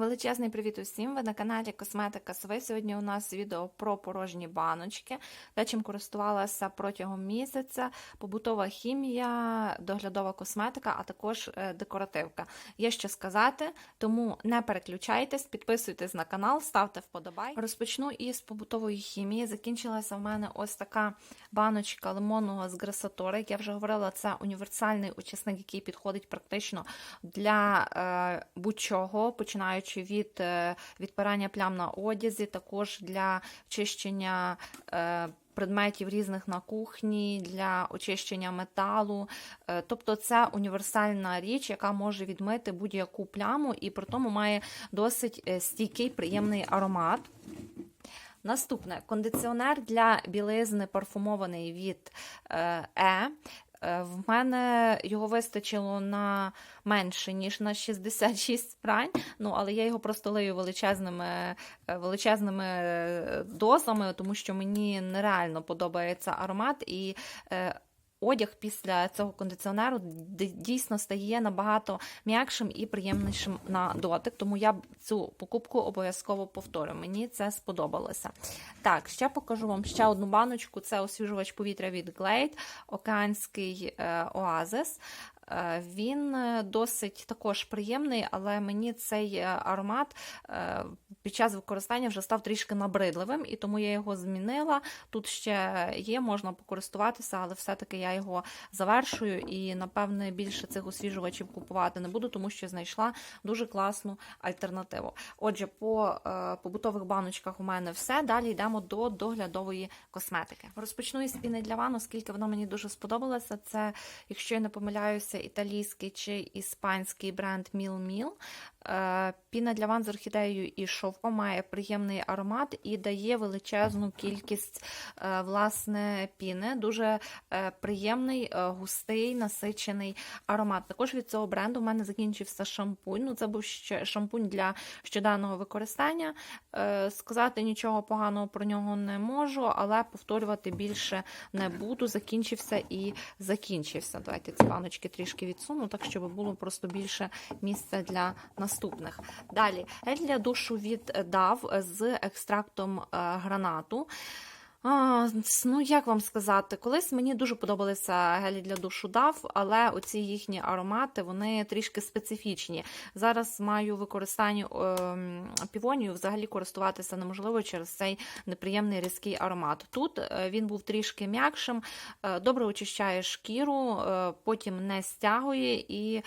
Величезний привіт усім! Ви на каналі Косметика Сви. Сьогодні у нас відео про порожні баночки, те, чим користувалася протягом місяця, побутова хімія, доглядова косметика, а також е, декоративка. Є що сказати, тому не переключайтесь, підписуйтесь на канал, ставте вподобай. Розпочну із побутової хімії. Закінчилася в мене ось така баночка лимонного з грасатора. Як я вже говорила, це універсальний очисник, який підходить практично для е, будь-чого, починаючи від е, відпирання плям на одязі, також для чищення. Е, Предметів різних на кухні для очищення металу, Е, тобто це універсальна річ, яка може відмити будь-яку пляму, і при тому має досить стійкий приємний аромат. Наступне кондиціонер для білизни парфумований від е. Е. В мене його вистачило на менше, ніж на 66 прань, ну, але я його просто лию величезними величезними дозами, тому що мені нереально подобається аромат. і Одяг після цього кондиціонеру дійсно стає набагато м'якшим і приємнішим на дотик, тому я цю покупку обов'язково повторю. Мені це сподобалося. Так, ще покажу вам ще одну баночку: це освіжувач повітря від Glade, океанський оазис. Він досить також приємний, але мені цей аромат під час використання вже став трішки набридливим, і тому я його змінила. Тут ще є, можна покористуватися, але все-таки я його завершую і, напевне, більше цих освіжувачів купувати не буду, тому що знайшла дуже класну альтернативу. Отже, по побутових баночках у мене все. Далі йдемо до доглядової косметики. Розпочну із піни для ванну, оскільки вона мені дуже сподобалася. Це, якщо я не помиляюся, італійський чи іспанський бренд Міл Міл. Піна для ван з орхідеєю і шовком має приємний аромат і дає величезну кількість власне піни. Дуже приємний, густий, насичений аромат. Також від цього бренду в мене закінчився шампунь. Ну, Це був ще шампунь для щоденного використання. Сказати нічого поганого про нього не можу, але повторювати більше не буду. Закінчився і закінчився. Давайте ці баночки трішки відсуну, так щоб було просто більше місця для наступних. Далі гель для душу від DAV з екстрактом гранату. А, Ну, як вам сказати, колись мені дуже подобалися гелі для душу дав, але оці їхні аромати вони трішки специфічні. Зараз маю використання е, півонію, взагалі користуватися неможливо через цей неприємний різкий аромат. Тут е, він був трішки м'якшим, е, добре очищає шкіру, е, потім не стягує і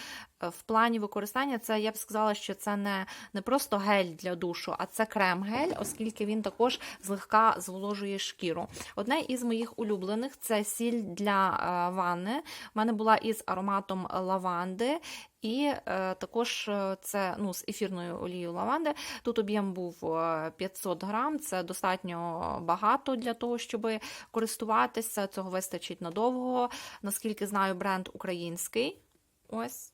в плані використання це я б сказала, що це не не просто гель для душу, а це крем-гель, оскільки він також злегка зволожує шкіру. Одне із моїх улюблених це сіль для ванни. У мене була із ароматом лаванди. І е, також це ну, з ефірною олією лаванди. Тут об'єм був 500 грам, це достатньо багато для того, щоб користуватися. Цього вистачить надовго. Наскільки знаю, бренд український. Ось.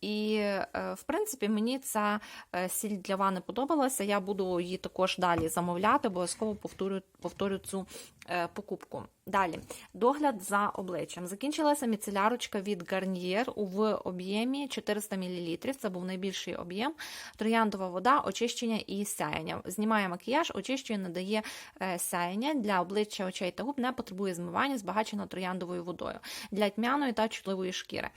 І, е, в принципі, мені ця е, сіль для вани подобалася. Я буду її також далі замовляти, обов'язково повторю, повторю цю покупку. Далі, догляд за обличчям. Закінчилася міцелярочка від Garnier в об'ємі 400 мл. Це був найбільший об'єм. Трояндова вода, очищення і сяяння. Знімає макіяж, очищує, надає сяяння для обличчя очей та губ, не потребує змивання, збагачена трояндовою водою для тьмяної та чутливої шкіри.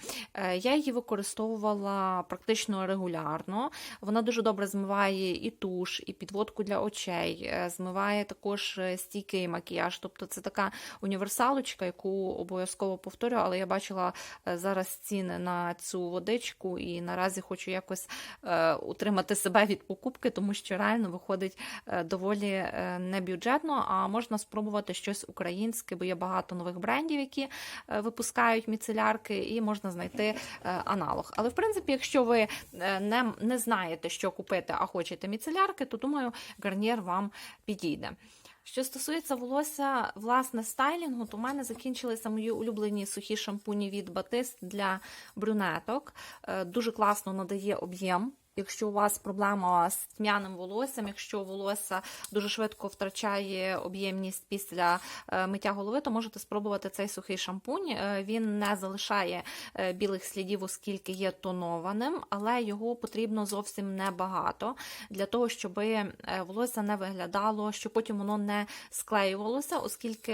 Я її використовувала практично регулярно. Вона дуже добре змиває і туш, і підводку для очей, змиває також стійкий макіяж. Тобто це така універсалочка, яку обов'язково повторю, але я бачила зараз ціни на цю водичку, і наразі хочу якось утримати себе від покупки, тому що реально виходить доволі небюджетно, а можна спробувати щось українське, бо є багато нових брендів, які випускають міцелярки, і можна знайти аналог. Але в принципі, якщо ви не, не знаєте, що купити, а хочете міцелярки, то думаю, гарнір вам підійде. Що стосується волосся власне стайлінгу, то в мене закінчилися мої улюблені сухі шампуні від Батист для брюнеток. Дуже класно надає об'єм. Якщо у вас проблема з тьмяним волоссям, якщо волосся дуже швидко втрачає об'ємність після е, миття голови, то можете спробувати цей сухий шампунь. Е, Він не залишає е, білих слідів, оскільки є тонованим, але його потрібно зовсім небагато для того, щоб волосся не виглядало, щоб потім воно не склеювалося, оскільки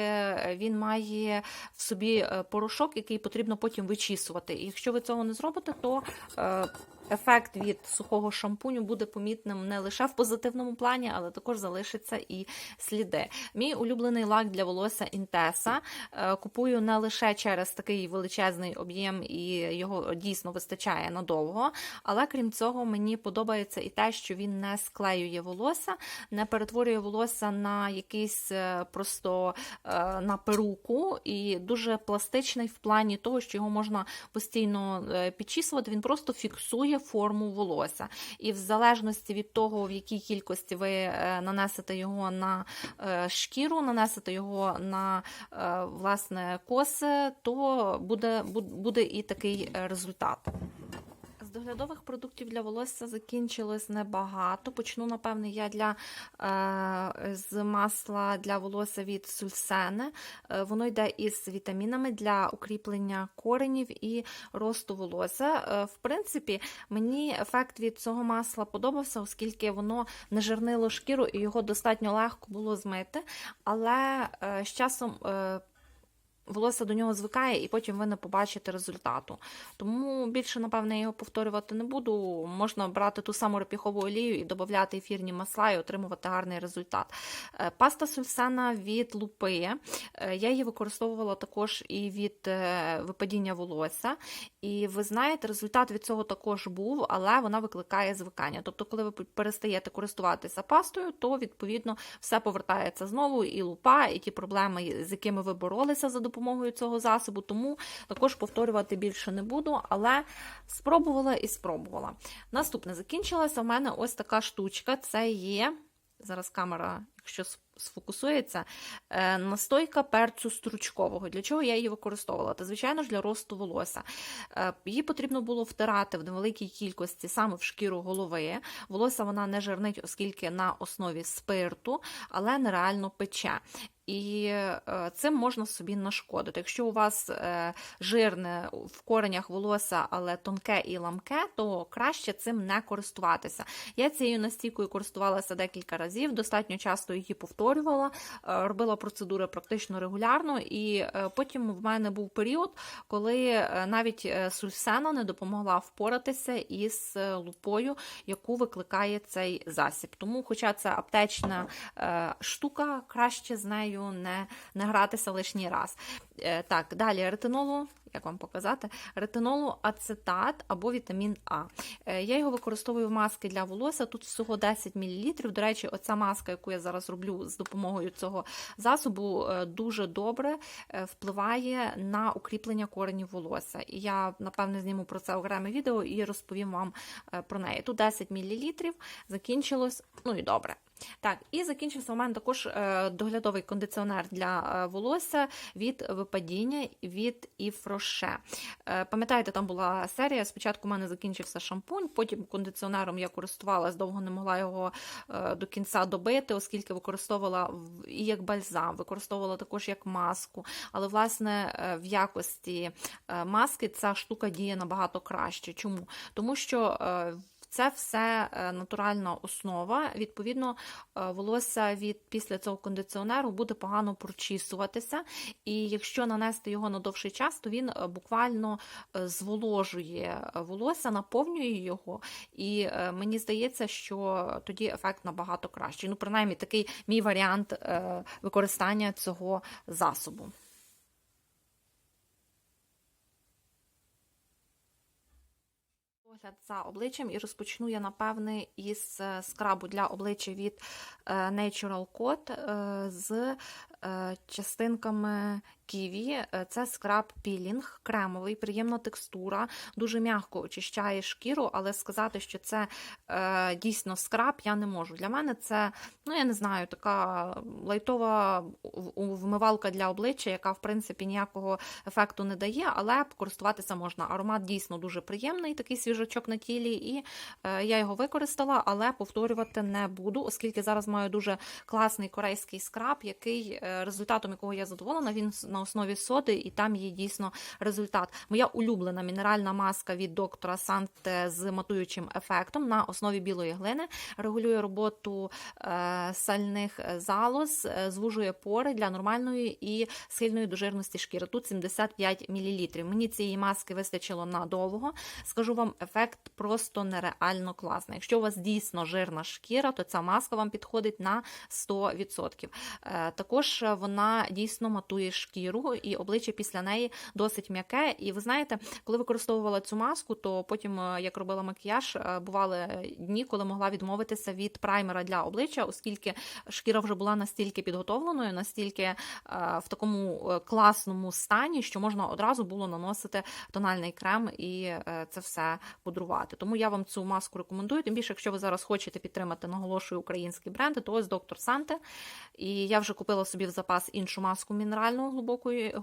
він має в собі порошок, який потрібно потім вичісувати. І якщо ви цього не зробите, то ефект від сухого шампуню буде помітним не лише в позитивному плані, але також залишиться і сліди. Мій улюблений лак для волосся Інтеса. Купую не лише через такий величезний об'єм, і його дійсно вистачає надовго. Але крім цього, мені подобається і те, що він не склеює волосся, не перетворює волосся на якийсь е, просто е, на перуку, і дуже пластичний в плані того, що його можна постійно е, підчісувати. Він просто фіксує форму волосся. І в залежності від того, в якій кількості ви е, нанесете його на е, шкіру, нанесете його на е, власне коси, то буде, буде і такий результат. Доглядових продуктів для волосся закінчилось небагато. Почну, напевне, я для, е, з масла для волосся від Сульсени. Е, воно йде із вітамінами для укріплення коренів і росту волосся. Е, в принципі, мені ефект від цього масла подобався, оскільки воно не жирнило шкіру і його достатньо легко було змити. Але е, з часом. Е, волосся до нього звикає, і потім ви не побачите результату. Тому більше, напевне, його повторювати не буду. Можна брати ту саму репіхову олію і додати ефірні масла і отримувати гарний результат. Е, Паста сульсана від лупи. Е, Я її використовувала також і від е, випадіння волосся. І ви знаєте, результат від цього також був, але вона викликає звикання. Тобто, коли ви перестаєте користуватися пастою, то відповідно все повертається знову, і лупа, і ті проблеми, з якими ви боролися за допомогою цього засобу. Тому також повторювати більше не буду, але спробувала і спробувала. Наступне закінчилася в мене ось така штучка. Це є. Зараз камера, якщо сфокусується, е, настойка перцю стручкового. Для чого я її використовувала? Та, звичайно ж, для росту волосся. Е, Її потрібно було втирати в невеликій кількості саме в шкіру голови. Волосся вона не жирнить, оскільки на основі спирту, але нереально пече. І е, цим можна собі нашкодити. Якщо у вас е, жирне в коренях волосся, але тонке і ламке, то краще цим не користуватися. Я цією настійкою користувалася декілька разів, достатньо часто її повторювала, е, робила процедури практично регулярно, і потім в мене був період, коли навіть сульсена не допомогла впоратися із лупою, яку викликає цей засіб. Тому, хоча це аптечна штука, краще з нею не, не гратися лишній раз. Е, Так, далі ретинолу. Як вам показати? Ретинолу ацетат або вітамін А. Е, Я його використовую в маски для волосся. Тут всього 10 мл. До речі, оця маска, яку я зараз роблю з допомогою цього засобу, е, дуже добре е, впливає на укріплення коренів волосся. І я, напевне, зніму про це окреме відео і розповім вам про неї. Тут 10 мл, закінчилось, ну і добре. Так, і закінчився у мене також доглядовий кондиціонер для волосся від випадіння від Іфроше. Е, Пам'ятаєте, там була серія. Спочатку у мене закінчився шампунь, потім кондиціонером я користувалась, довго не могла його е, до кінця добити, оскільки використовувала і як бальзам, використовувала також як маску. Але, власне, е, в якості е, маски ця штука діє набагато краще. Чому? Тому що це все е, натуральна основа. Відповідно, е, волосся від після цього кондиціонеру буде погано прочісуватися. І якщо нанести його на довший час, то він е, буквально зволожує волосся, наповнює його. І мені здається, що тоді ефект набагато кращий. Ну, принаймні, такий мій варіант використання цього засобу. Огляд за обличчям і розпочну я, напевне, із е, скрабу для обличчя від е, Natural Code е, з частинками ківі. Е, Це скраб пілінг, кремовий, приємна текстура, дуже м'яко очищає шкіру, але сказати, що це е, дійсно скраб, я не можу. Для мене це, ну я не знаю, така лайтова вмивалка для обличчя, яка в принципі ніякого ефекту не дає, але користуватися можна. Аромат дійсно дуже приємний, такий свіжачок на тілі, і е, я його використала, але повторювати не буду, оскільки зараз маю дуже класний корейський скраб, який е, результатом якого я задоволена. Він на основі соди, і там є дійсно результат. Моя улюблена мінеральна маска від доктора Санте з матуючим ефектом на основі білої глини регулює роботу е, сальних залоз, е, звужує пори для нормальної і схильної до жирності шкіри. Тут 75 мл. Мені цієї маски вистачило надовго. Скажу вам, ефект просто нереально класний. Якщо у вас дійсно жирна шкіра, то ця маска вам підходить на 100%. Е, Також вона дійсно матує шкіру, і обличчя після неї досить м'яке. І ви знаєте, коли використовувала цю маску, то потім, е, як робила макіяж, е, бували дні, коли могла відмовитися від праймера для обличчя, оскільки шкіра вже була настільки підготовленою, настільки е, в такому класному стані, що можна одразу було наносити тональний крем і це все пудрувати. Тому я вам цю маску рекомендую. Тим більше, якщо ви зараз хочете підтримати, наголошую українські бренди, то ось доктор Санте. І я вже купила собі в запас іншу маску мінеральну глибокої е,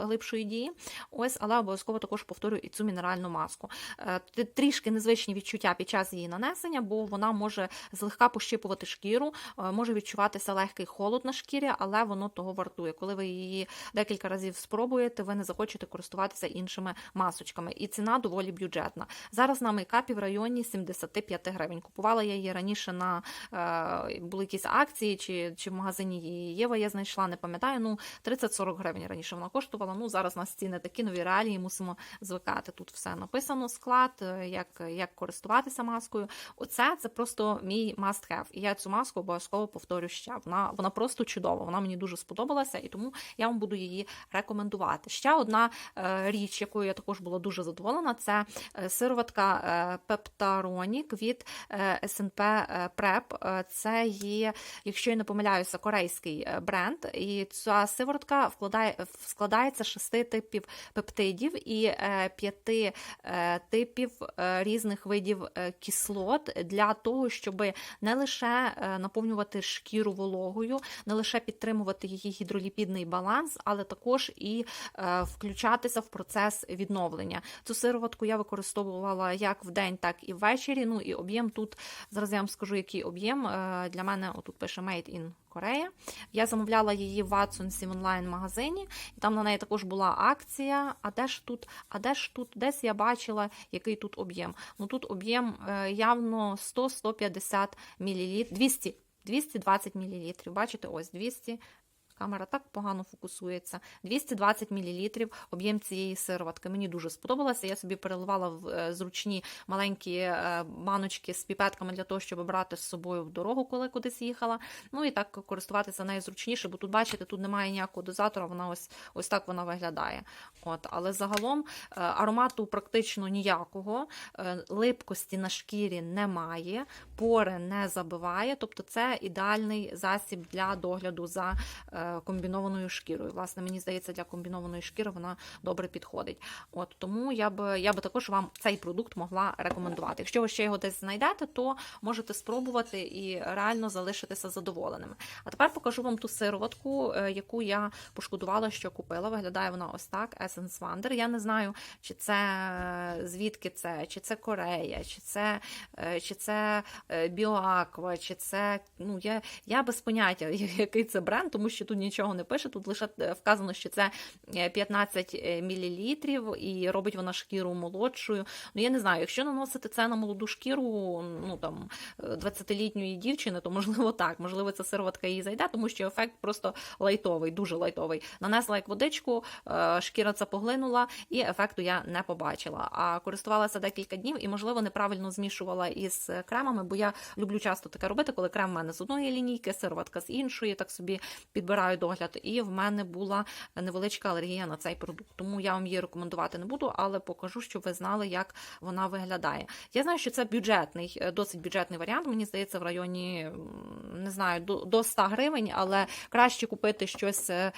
глибшої дії. Ось, але обов'язково також повторюю і цю мінеральну маску. Е, Трішки незвичні відчуття під час її нанесення, бо вона може злегка пощипувати шкіру, е, може відчуватися легкий холод на шкірі, але воно того вартує. Коли ви її декілька разів спробуєте, ви не захочете користуватися іншими масочками. І ціна доволі бюджетна. Зараз на мейкапі в районі 75 гривень. Купувала я її раніше на були якісь акції, чи, чи в магазині її Єва я знайшла, не пам'ятаю. Ну 30-40 гривень раніше вона коштувала. Ну зараз у нас ціни такі нові реалії, мусимо звикати. Тут все написано склад, е, як, як користуватися маскою. Оце це просто мій must have. І я цю маску обов'язково повторю ще. Вона вона просто чудова. Вона мені дуже сподобалася, і тому я вам буду її рекомендувати. Ще одна е, річ, якою я також була дуже задоволена, це е, сироватка Пептаронік від SNP Prep. Це є, якщо я не помиляюся, корейський е, бренд. І ця сиворотка вкладає складається з шести типів пептидів і е, п'яти е, типів е, різних видів кислот для того, щоб не лише наповнювати шкіру вологою, не лише підтримувати її гідроліпідний баланс, але також і включатися в процес відновлення. Цю сироватку я використовувала як вдень, так і ввечері. Ну і об'єм тут зараз я вам скажу, який об'єм для мене. Отут пише Made in Korea. Я замовляла її в Ватсонсі в онлайн-магазині, і там на неї також була акція. А де ж тут? А де ж тут? Десь я бачила, який тут об'єм. Ну тут об'єм е, явно 100-150 мл, 200 220 мл. Бачите, ось 200 Камера так погано фокусується. 220 мл об'єм цієї сироватки. Мені дуже сподобалося. Я собі переливала в е, зручні маленькі е, баночки з піпетками для того, щоб брати з собою в дорогу, коли кудись їхала. Ну і так користуватися нею зручніше, бо тут, бачите, тут немає ніякого дозатора, вона ось ось так вона виглядає. От, Але загалом е, аромату практично ніякого, липкості на шкірі немає, пори не забиває. Тобто це ідеальний засіб для догляду за комбінованою шкірою. Власне, мені здається, для комбінованої шкіри вона добре підходить. От Тому я би, я би також вам цей продукт могла рекомендувати. Якщо ви ще його десь знайдете, то можете спробувати і реально залишитися задоволеними. А тепер покажу вам ту сироватку, е, яку я пошкодувала, що купила. Виглядає вона ось так: Essence Wonder. Я не знаю, чи це е, звідки це, чи це Корея, чи це е, чи це Біоаква, чи це. Ну, я, я без поняття, який це бренд, тому що тут нічого не пише. Тут лише е, вказано, що це е, 15 мл, і робить вона шкіру молодшою. Ну, я не знаю, якщо наносити це на молоду шкіру, ну там 20-літньої дівчини, то можливо так, можливо, ця сироватка їй зайде, тому що ефект просто лайтовий, дуже лайтовий. Нанесла як водичку, е, шкіра це поглинула, і ефекту я не побачила. А користувалася декілька днів і, можливо, неправильно змішувала із кремами, бо я люблю часто таке робити, коли крем в мене з одної лінійки, сироватка з іншої, так собі підбираю шукаю догляд, і в мене була невеличка алергія на цей продукт. Тому я вам її рекомендувати не буду, але покажу, щоб ви знали, як вона виглядає. Я знаю, що це бюджетний, е, досить бюджетний варіант. Мені здається, в районі не знаю до, до 100 гривень, але краще купити щось е,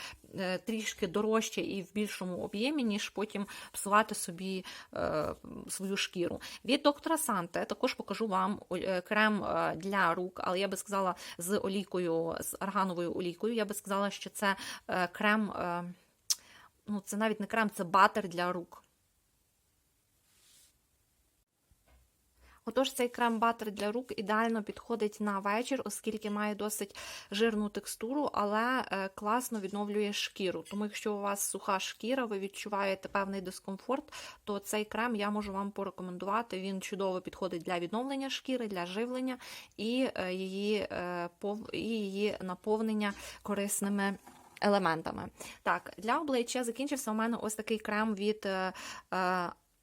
трішки дорожче і в більшому об'ємі, ніж потім псувати собі е, свою шкіру. Від доктора Санте також покажу вам е, крем е, для рук, але я би сказала з олійкою, з аргановою олійкою. Я би сказала, що це е, крем, е, ну це навіть не крем, це батер для рук. Отож, цей крем-батер для рук ідеально підходить на вечір, оскільки має досить жирну текстуру, але е, класно відновлює шкіру. Тому, якщо у вас суха шкіра, ви відчуваєте певний дискомфорт, то цей крем я можу вам порекомендувати. Він чудово підходить для відновлення шкіри, для живлення і е, її, е, і її наповнення корисними. Елементами. Так, для обличчя закінчився у мене ось такий крем від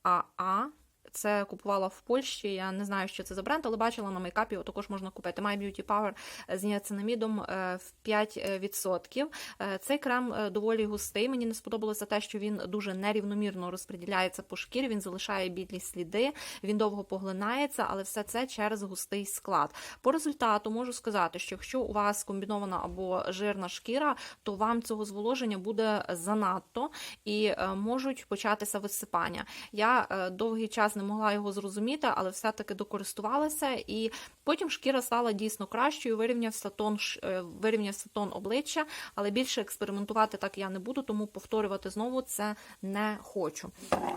АА. Це купувала в Польщі. Я не знаю, що це за бренд, але бачила на мейкапі, його також можна купити. My Beauty Power з ніацинамідом е, в 5%. Е, Цей крем е, доволі густий. Мені не сподобалося те, що він дуже нерівномірно розподіляється по шкірі. Він залишає білі сліди, він довго поглинається, але все це через густий склад. По результату можу сказати, що якщо у вас комбінована або жирна шкіра, то вам цього зволоження буде занадто і е, можуть початися висипання. Я е, довгий час не могла його зрозуміти, але все-таки докористувалася, і потім шкіра стала дійсно кращою. Вирівнявся тон, е, вирівнявся тон обличчя, але більше експериментувати так я не буду, тому повторювати знову це не хочу.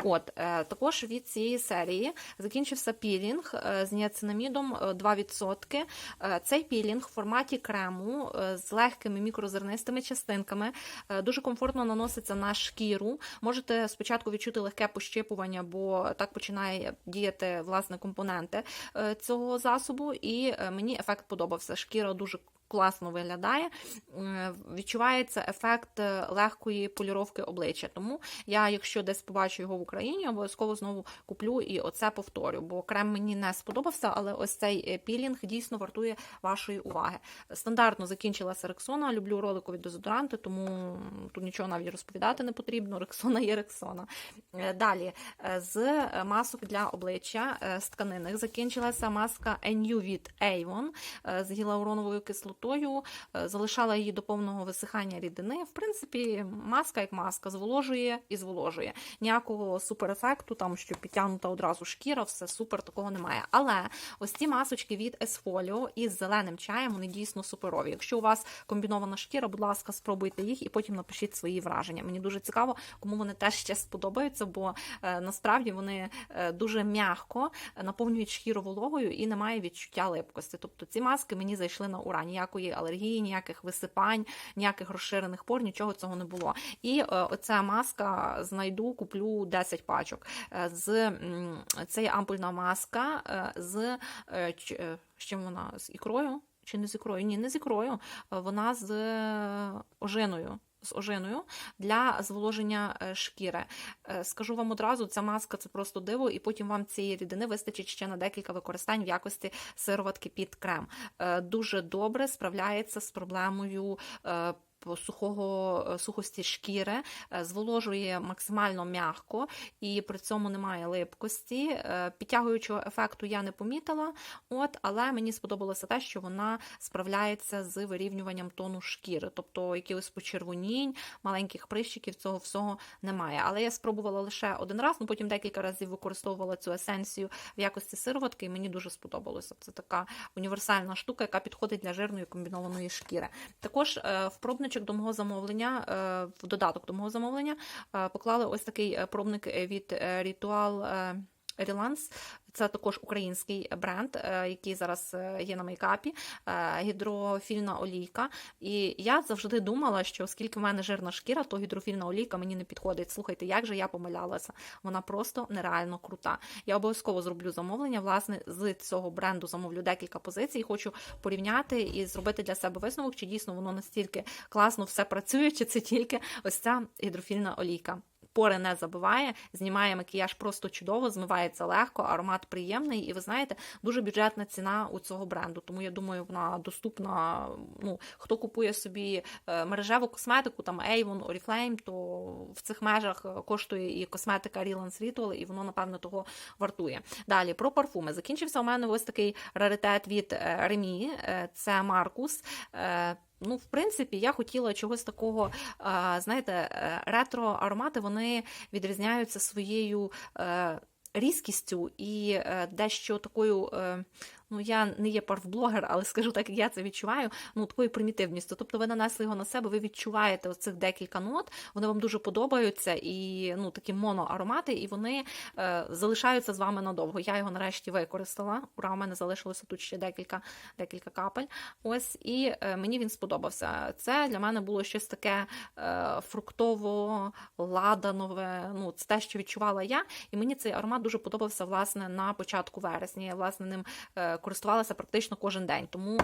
От е, також від цієї серії закінчився пілінг е, з ніацинамідом е, 2%. Е, Цей пілінг в форматі крему з легкими мікрозернистими частинками дуже комфортно наноситься на шкіру. Можете спочатку відчути легке пощипування, бо так починає діяти власне компоненти е, цього засобу, і е, мені ефект подобався. Шкіра дуже класно виглядає. Відчувається ефект е, легкої поліровки обличчя. Тому я, якщо десь побачу його в Україні, обов'язково знову куплю і оце повторю. Бо крем мені не сподобався, але ось цей е, пілінг дійсно вартує вашої уваги. Стандартно закінчилася рексона. Люблю роликові дезодоранти, тому тут нічого навіть розповідати не потрібно. Рексона є рексона. Е, Далі з масок для обличчя з тканинних закінчилася маска NU від Avon з гіалуроновою кислотою. Е, Залишала її до повного висихання рідини. В принципі, маска як маска зволожує і зволожує. Ніякого суперефекту, там що підтягнута одразу шкіра, все супер, такого немає. Але ось ці масочки від Esfolio із зеленим чаєм вони дійсно суперові. Якщо у вас комбінована шкіра, будь ласка, спробуйте їх і потім напишіть свої враження. Мені дуже цікаво, кому вони теж ще сподобаються, бо е, насправді вони е, дуже м'яко наповнюють шкіру вологою і немає відчуття липкості. Тобто ці маски мені зайшли на ура. Ніякої алергії, ніяких висипань, ніяких розширених пор, нічого цього не було. І е, оця маска знайду, куплю 10 пачок. Е, З це є ампульна маска е, з з чим вона з ікрою. Чи не з ікрою? Ні, не з ікрою. Вона з ожиною. З ожиною для зволоження е, шкіри. Е, Скажу вам одразу, ця маска це просто диво, і потім вам цієї рідини вистачить ще на декілька використань в якості сироватки під крем. Е, Дуже добре справляється з проблемою. Сухого е, сухості шкіри е, зволожує максимально м'яко і при цьому немає липкості. Е, Підтягуючого ефекту я не помітила, от але мені сподобалося те, що вона справляється з вирівнюванням тону шкіри, тобто якихось почервонінь, маленьких прищиків, цього всього немає. Але я спробувала лише один раз, ну потім декілька разів використовувала цю есенцію в якості сироватки, і мені дуже сподобалося. Це така універсальна штука, яка підходить для жирної комбінованої шкіри. Також в пробничок до мого замовлення, е, в додаток до мого замовлення, е, поклали ось такий е, пробник від Ritual Relance. Це також український бренд, е, який зараз е, є на мейкапі, е, гідрофільна олійка. І я завжди думала, що оскільки в мене жирна шкіра, то гідрофільна олійка мені не підходить. Слухайте, як же я помилялася. Вона просто нереально крута. Я обов'язково зроблю замовлення. Власне, з цього бренду замовлю декілька позицій. Хочу порівняти і зробити для себе висновок, чи дійсно воно настільки класно все працює, чи це тільки ось ця гідрофільна олійка. Пори не забиває, знімає макіяж просто чудово, змивається легко, аромат приємний, і ви знаєте, дуже бюджетна ціна у цього бренду. Тому я думаю, вона доступна. Ну, хто купує собі е, мережеву косметику, там Avon, Oriflame, то в цих межах е, коштує і косметика Relance Ritual, і воно, напевно, того вартує. Далі про парфуми. Закінчився у мене ось такий раритет від е, Remy, це Маркус. Ну, в принципі, я хотіла чогось такого, знаєте, е, ретро-аромати вони відрізняються своєю е, різкістю і е, дещо такою. Ну, я не є парфблогер, але скажу так, як я це відчуваю. Ну, такою примітивністю. Тобто ви нанесли його на себе, ви відчуваєте оцих декілька нот, вони вам дуже подобаються, і ну, такі моноаромати, і вони е, залишаються з вами надовго. Я його нарешті використала. Ура, у мене залишилося тут ще декілька, декілька капель. Ось, і е, мені він сподобався. Це для мене було щось таке е, фруктово-ладанове. Ну, це те, що відчувала я. І мені цей аромат дуже подобався власне на початку вересня. Я власне ним е, користувалася практично кожен день. Тому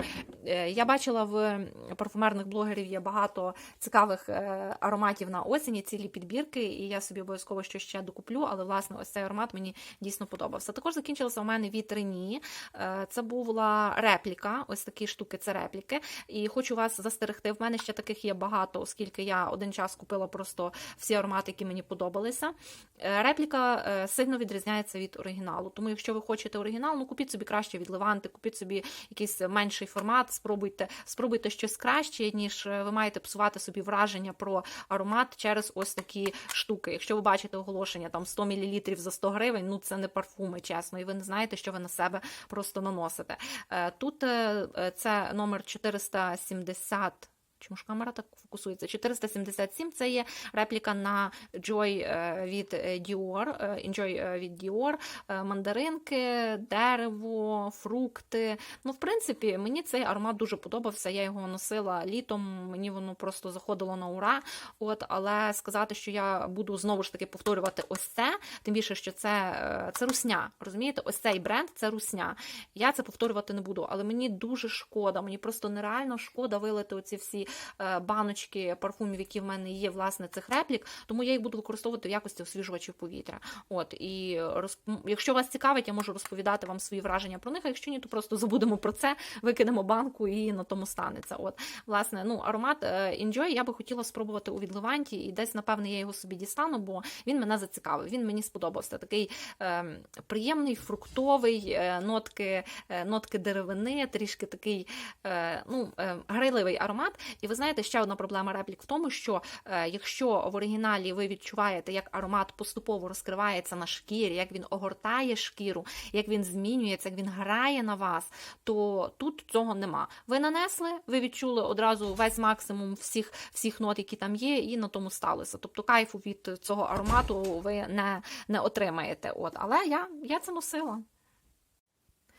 е, я бачила в парфумерних блогерів є багато цікавих е, ароматів на осені, цілі підбірки, і я собі обов'язково щось ще докуплю. Але власне ось цей аромат мені дійсно подобався. Також закінчилася у мене від Рені. Е, Це була репліка. Ось такі штуки, це репліки. І хочу вас застерегти. В мене ще таких є багато, оскільки я один час купила просто всі аромати, які мені подобалися. Репліка сильно відрізняється від оригіналу. Тому, якщо ви хочете оригінал, ну купіть собі краще від Леванти, купіть собі якийсь менший формат, спробуйте, спробуйте щось краще, ніж е, ви маєте псувати собі враження про аромат через ось такі штуки. Якщо ви бачите оголошення там 100 мл за 100 гривень, ну це не парфуми, чесно, і ви не знаєте, що ви на себе просто наносите. Е, Тут е, це номер 470. Чому ж камера так фокусується? 477 це є репліка на Joy е, від е, Dior, е, Enjoy е, від Dior, Е, мандаринки, дерево, фрукти. Ну, в принципі, мені цей аромат дуже подобався. Я його носила літом, мені воно просто заходило на ура. От, але сказати, що я буду знову ж таки повторювати ось це, тим більше, що це, е, це русня. Розумієте, ось цей бренд це русня. Я це повторювати не буду, але мені дуже шкода. Мені просто нереально шкода вилити оці всі е, баночки парфумів, які в мене є, власне, цих реплік, тому я їх буду використовувати в якості освіжувачів повітря. От і роз... якщо вас цікавить, я можу розповідати вам свої враження про них. А якщо ні, то просто забудемо про це, викинемо банку і на тому станеться. От, власне, ну аромат е, Enjoy я би хотіла спробувати у відливанті, і десь, напевне, я його собі дістану, бо він мене зацікавив. Він мені сподобався. Такий е, приємний, фруктовий, е, нотки, е, нотки деревини, трішки такий е, ну, е, грайливий аромат. І ви знаєте, ще одна проблема реплік в тому, що е, якщо в оригіналі ви відчуваєте, як аромат поступово розкривається на шкірі, як він огортає шкіру, як він змінюється, як він грає на вас, то тут цього нема. Ви нанесли, ви відчули одразу весь максимум всіх, всіх нот, які там є, і на тому сталося. Тобто кайфу від цього аромату ви не, не отримаєте. От, але я, я це носила.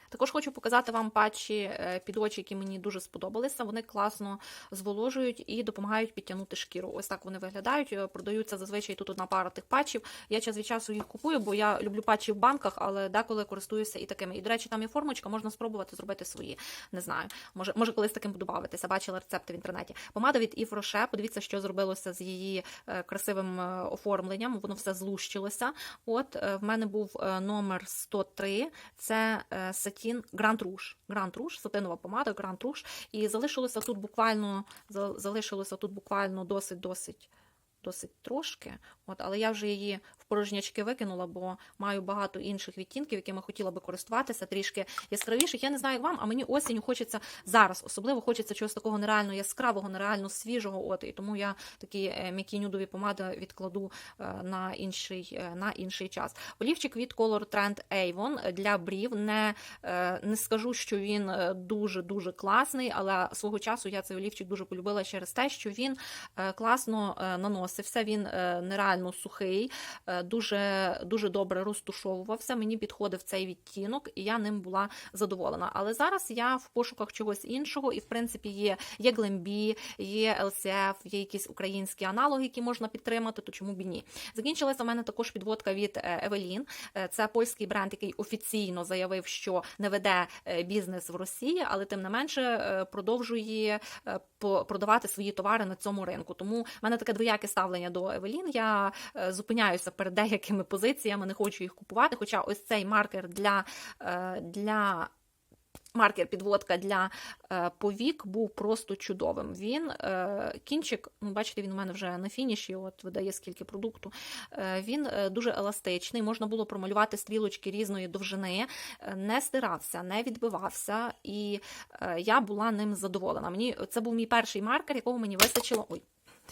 Також хочу показати вам патчі е, під очі, які мені дуже сподобалися. Вони класно зволожують і допомагають підтягнути шкіру. Ось так вони виглядають. Е, Продаються зазвичай тут одна пара тих патчів. Я час від часу їх купую, бо я люблю патчі в банках, але деколи користуюся і такими. І, до речі, там є формочка, можна спробувати зробити свої. Не знаю. Може, може колись таким буду бавитися. Бачила рецепти в інтернеті. Помада від Yves Rocher. Подивіться, що зробилося з її е, красивим оформленням. Воно все злущилося. От в мене був номер 103. Це сатін Grand Rouge. Grand Rouge, сатинова помада, Grand Rouge. І залишилося тут буквально залишилося тут буквально досить досить. Трошки, от, але я вже її порожнячки викинула, бо маю багато інших відтінків, якими хотіла би користуватися, трішки яскравіших. Я не знаю, як вам, а мені осінню хочеться зараз, особливо хочеться чогось такого нереально яскравого, нереально свіжого. От і тому я такі е, м'які нюдові помади відкладу е, на інший, е, на інший час. Олівчик від Color Trend Avon для брів. Не, не скажу, що він дуже дуже класний, але свого часу я цей олівчик дуже полюбила через те, що він класно наносився. Він нереально сухий, дуже, дуже добре розтушовувався. Мені підходив цей відтінок, і я ним була задоволена. Але зараз я в пошуках чогось іншого, і в принципі є, є Glambi, є LCF, є якісь українські аналоги, які можна підтримати, то чому б ні. Закінчилася в мене також підводка від е, Evelyn. Е, Це польський бренд, який офіційно заявив, що не веде е, бізнес в Росії, але тим не менше е, продовжує е, продавати свої товари на цьому ринку. Тому в мене таке двояке ставлення до Евелін. Я е, зупиняюся перед деякими позиціями, не хочу їх купувати. Хоча ось цей маркер для, е, для маркер підводка для е, повік був просто чудовим. Він е, кінчик, ну бачите, він у мене вже на фініші, от видає скільки продукту. Е, він дуже еластичний, можна було промалювати стрілочки різної довжини, не стирався, не відбивався, і я була ним задоволена. Мені це був мій перший маркер, якого мені вистачило. Ой.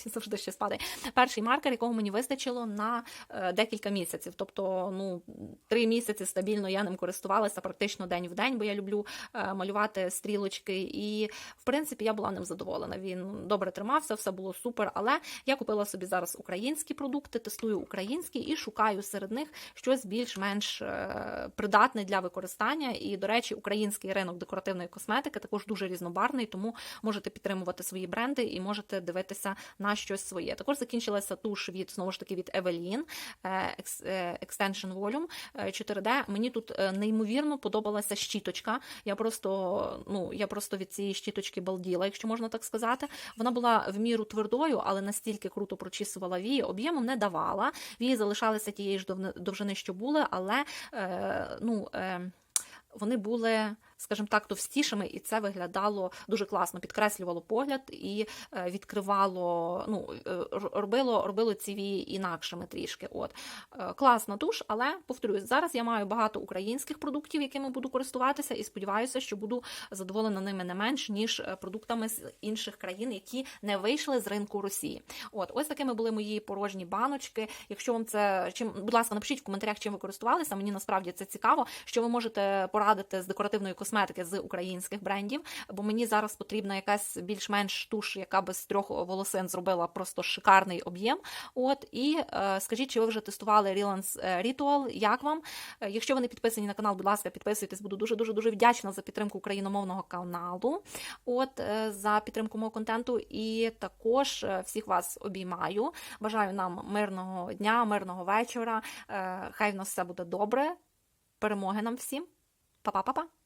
Завжди ще спадає. Перший маркер, якого мені вистачило на е, декілька місяців. Тобто, ну, три місяці стабільно я ним користувалася практично день в день, бо я люблю е, малювати стрілочки. І, в принципі, я була ним задоволена. Він добре тримався, все було супер. Але я купила собі зараз українські продукти, тестую українські і шукаю серед них щось більш-менш е, придатне для використання. І, до речі, український ринок декоративної косметики також дуже різнобарний, тому можете підтримувати свої бренди і можете дивитися на щось своє. Також закінчилася туш від знову ж таки від Evelyn е, Ex- е, Extension Volume е, 4D. Мені тут е, неймовірно подобалася щіточка. Я просто, ну, я просто від цієї щіточки балділа, якщо можна так сказати. Вона була в міру твердою, але настільки круто прочісувала вії, об'ємом не давала. Вії залишалися тієї ж довжини, що були, але е, ну. Е, вони були, скажімо так, товстішими, і це виглядало дуже класно, підкреслювало погляд і е, відкривало, ну, е, робило, робило ці вії інакшими трішки. От. Е, Класна туш, але повторюсь, зараз я маю багато українських продуктів, якими буду користуватися, і сподіваюся, що буду задоволена ними не менш, ніж продуктами з інших країн, які не вийшли з ринку Росії. От, ось такими були мої порожні баночки. Якщо вам це чим, будь ласка, напишіть в коментарях, чим ви користувалися. Мені насправді це цікаво, що ви можете порадити з декоративної косметики з українських брендів, бо мені зараз потрібна якась більш-менш туш, яка би з трьох волосин зробила просто шикарний об'єм. От і е, скажіть, чи ви вже тестували Relance е, Ritual, Як вам? Е, Якщо ви не підписані на канал, будь ласка, підписуйтесь. Буду дуже дуже дуже вдячна за підтримку україномовного каналу. От за підтримку мого контенту. І також всіх вас обіймаю. Бажаю нам мирного дня, мирного вечора. Хай в нас все буде добре. Перемоги нам всім. Па-па-па-па!